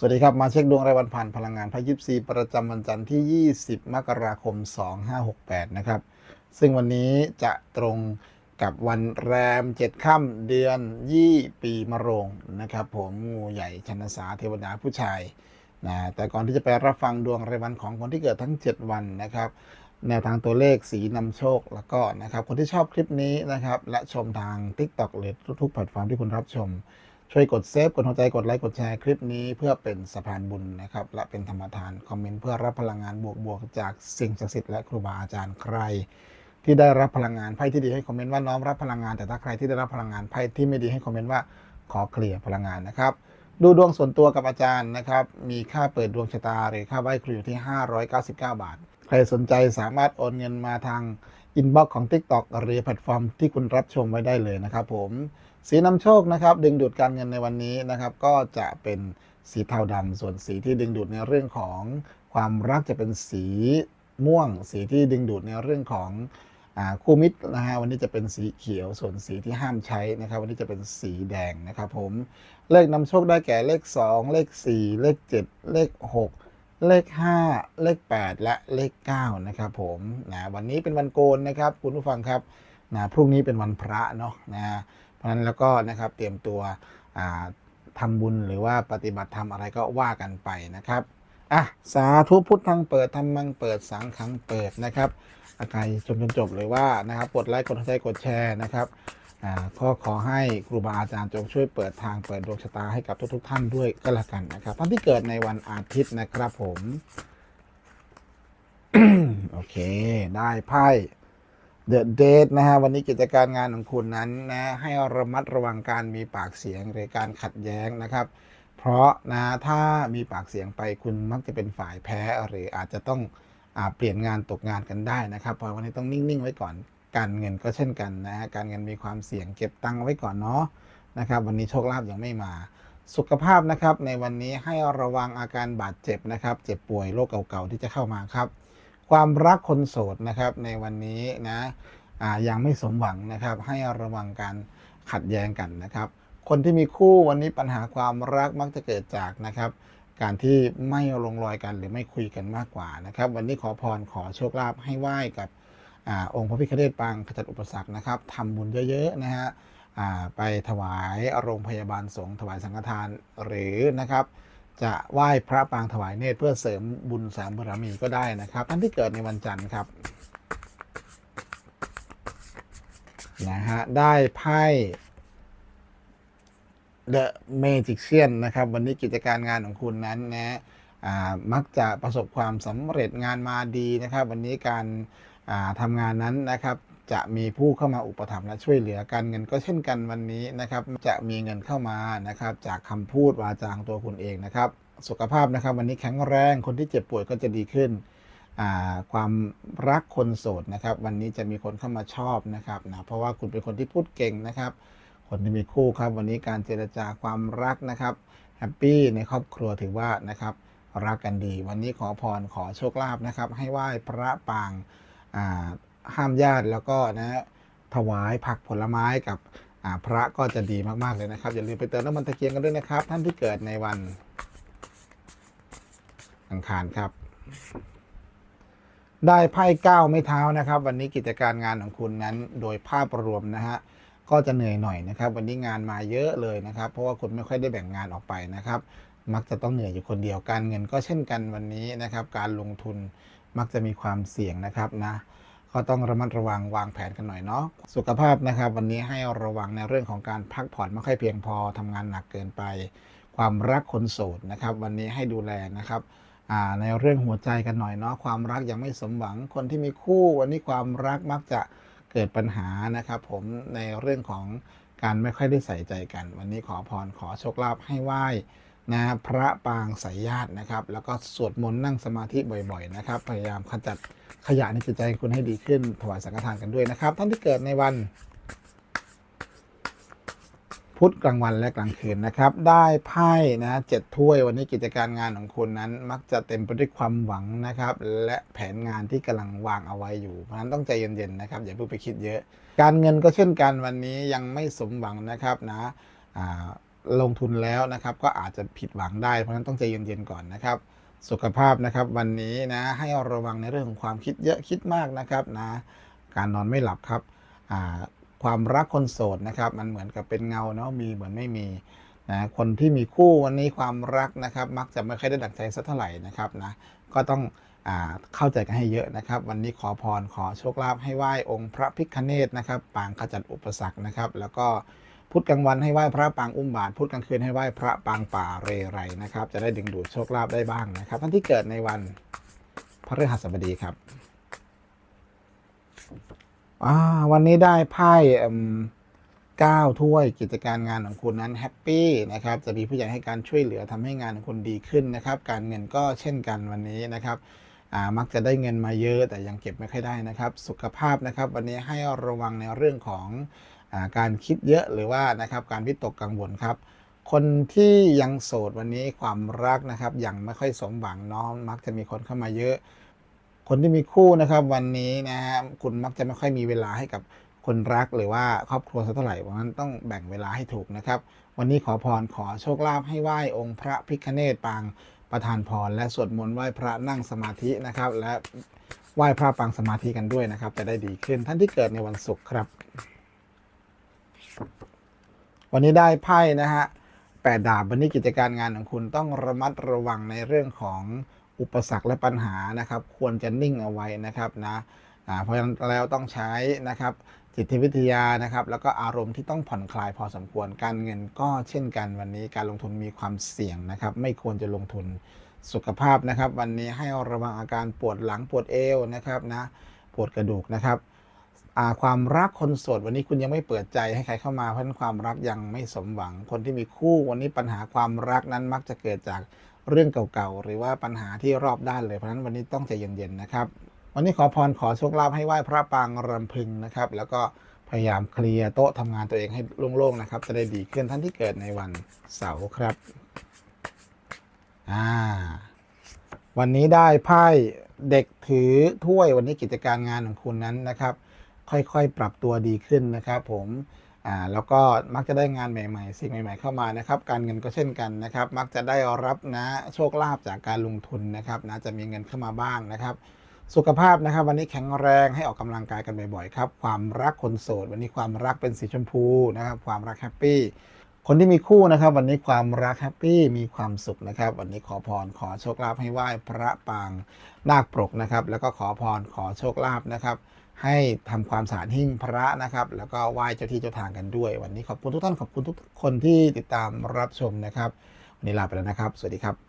สวัสดีครับ มาเช็คดวงรายวันผ่านพลังงานพระยิปซีประจำวันจันทร์ที่ 20 มกราคม 2568 นะครับ ซึ่งวันนี้จะตรงกับวันแรม 7 ค่ำเดือนยี่ปีมะโรงนะครับ ผมงูใหญ่ชนสาเทวดาผู้ชายนะแต่ก่อนที่จะไปรับฟังดวงรายวันของคนที่เกิดทั้ง 7 วันนะครับ แนวทางตัวเลขสีนำโชคแล้วก็นะครับ คนที่ชอบคลิปนี้นะครับ และชมทาง TikTok หรือทุกๆแพลตฟอร์มที่คุณรับชม ช่วยกดเซฟ กดหัวใจ กดไลค์ กดแชร์คลิปนี้เพื่อเป็นสะพานบุญนะครับ และเป็นธรรมทาน คอมเมนต์เพื่อรับพลังงานบวกๆจากสิ่งศักดิ์สิทธิ์และครูบาอาจารย์ใคร ที่ได้รับพลังงานไพ่ที่ดีให้คอมเมนต์ว่าน้อมรับพลังงาน แต่ถ้าใครที่ได้รับพลังงานไพ่ที่ไม่ดีให้คอมเมนต์ว่าขอเคลียร์พลังงานนะครับ ดูดวงส่วนตัวกับอาจารย์นะครับ มีค่าเปิดดวงชะตาหรือค่าไหว้ครูอยู่ที่ 599 บาท ใครสนใจสามารถโอนเงินมาทางอินบ็อกซ์ของ TikTok หรือแพลตฟอร์มที่คุณรับชมไว้ได้เลยนะครับผม สีนำโชคนะครับ ดึงดูดการเงินในวันนี้นะครับ ก็จะเป็นสีเทาดำส่วนสีที่ดึงดูดในเรื่องของความรักจะเป็นสีม่วง สีที่ดึงดูดในเรื่องของอคู่มิตรนะฮะวันนี้จะเป็นสีเขียว ส่วนสีที่ห้ามใช้นะครับ วันนี้จะเป็นสีแดงนะครับผมเลขนำโชคได้แก่เลข 2 เลข 4 เลข 7 เลข 6 เลข 5 เลข 8 และเลข 9 นะครับผมนะวันนี้เป็นวันโกนนะครับ คุณผู้ฟังครับนะพรุ่งนี้เป็นวันพระเนาะนะ เพราะฉะนั้นแล้วก็นะครับเตรียมตัวอ่าทำบุญหรือว่าปฏิบัติธรรมอะไรก็ว่ากันไปนะครับอะสาธุพุทธังเปิดธรรมังเปิดสังขังเปิดนะครับอาใครชมจนจบหรือว่านะครับกดไลค์กดหัวใจกดแชร์นะครับอ่าก็ขอให้ครูบาอาจารย์จงช่วยเปิดทางเปิดดวงชะตาให้กับทุกๆท่านด้วยก็แล้วกันนะครับท่านที่เกิดในวันอาทิตย์นะครับผม โอเค ได้ไพ่ เดอะเดทนะฮะวันนี้กิจการงานของคุณนั้นนะให้ระมัดระวังการมีปากเสียงหรือการขัดแย้งนะครับ เพราะนะถ้ามีปากเสียงไปคุณมักจะเป็นฝ่ายแพ้หรืออาจจะต้องอเปลี่ยนงานตกงานกันได้นะครับ เพราะวันนี้ต้องนิ่ง ๆ ไว้ก่อนการเงินก็เช่นกันนะฮะการเงินมีความเสี่ยงเก็บตังค์ไว้ก่อนเนาะนะครับวันนี้โชคลาภยังไม่มาสุขภาพนะครับในวันนี้ให้ระวังอาการบาดเจ็บนะครับ เจ็บป่วยโรคเก่าๆที่จะเข้ามาครับ ความรักคนโสดนะครับในวันนี้นะยังไม่สมหวังนะครับ ให้ระวังการขัดแย้งกันนะครับ คนที่มีคู่วันนี้ปัญหาความรักมักจะเกิดจากนะครับ การที่ไม่ลงรอยกันหรือไม่คุยกันมากกว่านะครับ วันนี้ขอพรขอโชคลาภให้ไหว้กับอองค์พระพิฆเนศปางขจัดอุปสรรคนะครับทำบุญเยอะๆนะฮะไปถวายโรงพยาบาลสงฆ์ถวายสังฆทานหรือนะครับ จะไหว้พระปางถวายเนตรเพื่อเสริมบุญสามบารมีก็ได้นะครับ ท่านที่เกิดในวันจันทร์ครับนะฮะได้ไพ่ The Magician นะครับ วันนี้กิจการงานของคุณนั้นนะมักจะประสบความสำเร็จงานมาดีนะครับ วันนี้การทำงานนั้นนะครับ จะมีผู้เข้ามาอุปถัมภ์และช่วยเหลือการเงินก็เช่นกันวันนี้นะครับ จะมีเงินเข้ามานะครับ จากคำพูดวาจาของตัวคุณเองนะครับ สุขภาพนะครับ วันนี้แข็งแรงคนที่เจ็บป่วยก็จะดีขึ้นความรักคนโสดนะครับ วันนี้จะมีคนเข้ามาชอบนะครับนะเพราะว่าคุณเป็นคนที่พูดเก่งนะครับ คนที่มีคู่ครับ วันนี้การเจรจาความรักนะครับแฮปปี้ในครอบครัวถือว่านะครับรักกันดี วันนี้ขอพรขอโชคลาภนะครับ ให้ไหว้พระปางอ่า ห้ามญาติแล้วก็นะถวายผักผลไม้กับพระก็จะดีมาก ๆ เลยนะครับ อย่าลืมไปเติมน้ำมันตะเกียงกันด้วยนะครับ ท่านที่เกิดในวันอังคารครับ ได้ไพ่เก้าไม้เท้านะครับ วันนี้กิจการงานของคุณนั้นโดยภาพรวมนะฮะก็จะเหนื่อยหน่อยนะครับ วันนี้งานมาเยอะเลยนะครับ เพราะว่าคุณไม่ค่อยได้แบ่งงานออกไปนะครับ มักจะต้องเหนื่อยอยู่คนเดียวการเงินก็เช่นกันวันนี้นะครับ การลงทุนมักจะมีความเสี่ยงนะครับนะ ก็ต้องระมัดระวังวางแผนกันหน่อยเนาะสุขภาพนะครับวันนี้ให้ระวังในเรื่องของการพักผ่อนไม่ค่อยเพียงพอทำงานหนักเกินไป ความรักคนโสดนะครับ วันนี้ให้ดูแลนะครับในเรื่องหัวใจกันหน่อยเนาะความรักยังไม่สมหวังคนที่มีคู่ วันนี้ความรักมักจะเกิดปัญหานะครับผมในเรื่องของการไม่ค่อยได้ใส่ใจกัน วันนี้ขอพรขอโชคลาภให้ไหว้ นะพระปางสายญาตินะครับ แล้วก็สวดมนต์นั่งสมาธิบ่อยๆนะครับ พยายามขจัดขยะในจิตใจคุณให้ดีขึ้น ถวายสังฆทานกันด้วยนะครับ ท่านที่เกิดในวัน พุธกลางวันและกลางคืนนะครับ ได้ไพ่นะเจ็ดถ้วยวันนี้กิจการงานของคุณนั้น มักจะเต็มไปด้วยความหวังนะครับ และแผนงานที่กำลังวางเอาไว้อยู่ เพราะฉะนั้นต้องใจเย็นๆนะครับอย่าเพิ่งไปคิดเยอะ การเงินก็เช่นกันวันนี้ยังไม่สมหวังนะครับนะอ่า ลงทุนแล้วนะครับ ก็อาจจะผิดหวังได้ เพราะฉะนั้นต้องใจเย็นๆก่อนนะครับ สุขภาพนะครับวันนี้นะให้ระวังในเรื่องของความคิดเยอะคิดมากนะครับนะการนอนไม่หลับครับความรักคนโสดนะครับมันเหมือนกับเป็นเงาเนาะมีเหมือนไม่มีนะคนที่มีคู่วันนี้ความรักนะครับ มักจะไม่ค่อยได้ดั่งใจสักเท่าไหร่นะครับนะก็ต้องอเข้าใจกันให้เยอะนะครับ วันนี้ขอพรขอโชคลาภให้ไหว้องค์พระพิฆเนศนะครับปางขจัดอุปสรรคนะครับ แล้วก็ พุธกลางวันให้ไหว้พระปางอุ้มบาทพุธกลางคืนให้ไหว้พระปางป่าเรไรนะครับ จะได้ดึงดูดโชคลาภได้บ้างนะครับ ท่านที่เกิดในวันพฤหัสบดีครับวันนี้ได้ไพ่เก้าถ้วยกิจการงานของคุณนั้นแฮปปี้นะครับ จะมีผู้ใหญ่ให้การช่วยเหลือทำให้งานของคุณดีขึ้นนะครับ การเงินก็เช่นกันวันนี้นะครับมักจะได้เงินมาเยอะแต่ยังเก็บไม่ค่อยได้นะครับ สุขภาพนะครับ วันนี้ให้ระวังในเรื่องของ การคิดเยอะหรือว่านะครับการวิตกกังวลครับ คนที่ยังโสดวันนี้ความรักนะครับยังไม่ค่อยสมหวังเน้องมักจะมีคนเข้ามาเยอะ คนที่มีคู่นะครับวันนี้นะฮะคุณมักจะไม่ค่อยมีเวลาให้กับคนรักหรือว่าครอบครัวสักเท่าไหร่เพราะฉะนั้นต้องแบ่งเวลาให้ถูกนะครับ วันนี้ขอพรขอโชคลาภให้ไหว้องค์พระพิฆเนศปางประธานพรและสวดมนต์ไหว้พระนั่งสมาธินะครับ และไหว้พระปางสมาธิกันด้วยนะครับ จะได้ดีขึ้นท่านที่เกิดในวันศุกร์ครับ วันนี้ได้ไพ่นะฮะแปดดาบวันนี้กิจการงานของคุณต้องระมัดระวังในเรื่องของอุปสรรคและปัญหานะครับ ควรจะนิ่งเอาไว้นะครับนะเพราะฉะนั้นแล้วต้องใช้นะครับจิตวิทยานะครับ แล้วก็อารมณ์ที่ต้องผ่อนคลายพอสมควรการเงินก็เช่นกันวันนี้การลงทุนมีความเสี่ยงนะครับ ไม่ควรจะลงทุนสุขภาพนะครับ วันนี้ให้ระวังอาการปวดหลังปวดเอวนะครับนะปวดกระดูกนะครับ ความรักคนโสดวันนี้คุณยังไม่เปิดใจให้ใครเข้ามาเพราะนั้นความรักยังไม่สมหวัง คนที่มีคู่วันนี้ปัญหาความรักนั้นมักจะเกิดจากเรื่องเก่าๆ หรือว่าปัญหาที่รอบด้านเลยเพราะฉะนั้นวันนี้ต้องใจเย็นๆนะครับ วันนี้ขอพรขอโชคลาภให้ไหว้พระปางรำพึงนะครับ แล้วก็พยายามเคลียร์โต๊ะทำงานตัวเองให้โล่งๆนะครับ จะได้ดีขึ้นท่านที่เกิดในวันเสาร์ครับอ่าวันนี้ได้ไพ่เด็กถือถ้วยวันนี้กิจการงานของคุณนั้นนะครับ ค่อยๆ ปรับตัวดีขึ้นนะครับผมอ่าแล้วก็มักจะได้งานใหม่ๆ สิ่งใหม่ ๆ เข้ามานะครับ การเงินก็เช่นกันนะครับ มักจะได้รับนะโชคลาภจากการลงทุนนะครับนะจะมีเงินเข้ามาบ้างนะครับ สุขภาพนะครับ วันนี้แข็งแรงให้ออกกำลังกายกันบ่อยๆครับความรักคนโสด วันนี้ความรักเป็นสีชมพูนะครับความรักแฮปปี้คนที่มีคู่นะครับ วันนี้ความรักแฮปปี้มีความสุขนะครับ วันนี้ขอพรขอโชคลาภให้ไหว้พระปางนาคปรกนะครับ แล้วก็ขอพรขอโชคลาภนะครับ ให้ทำความสะอาดหิ้งพระนะครับ แล้วก็ไหว้เจ้าที่เจ้าทางกันด้วย วันนี้ขอบคุณทุกท่านขอบคุณทุกคนที่ติดตามรับชมนะครับ วันนี้ลาไปแล้วนะครับ สวัสดีครับ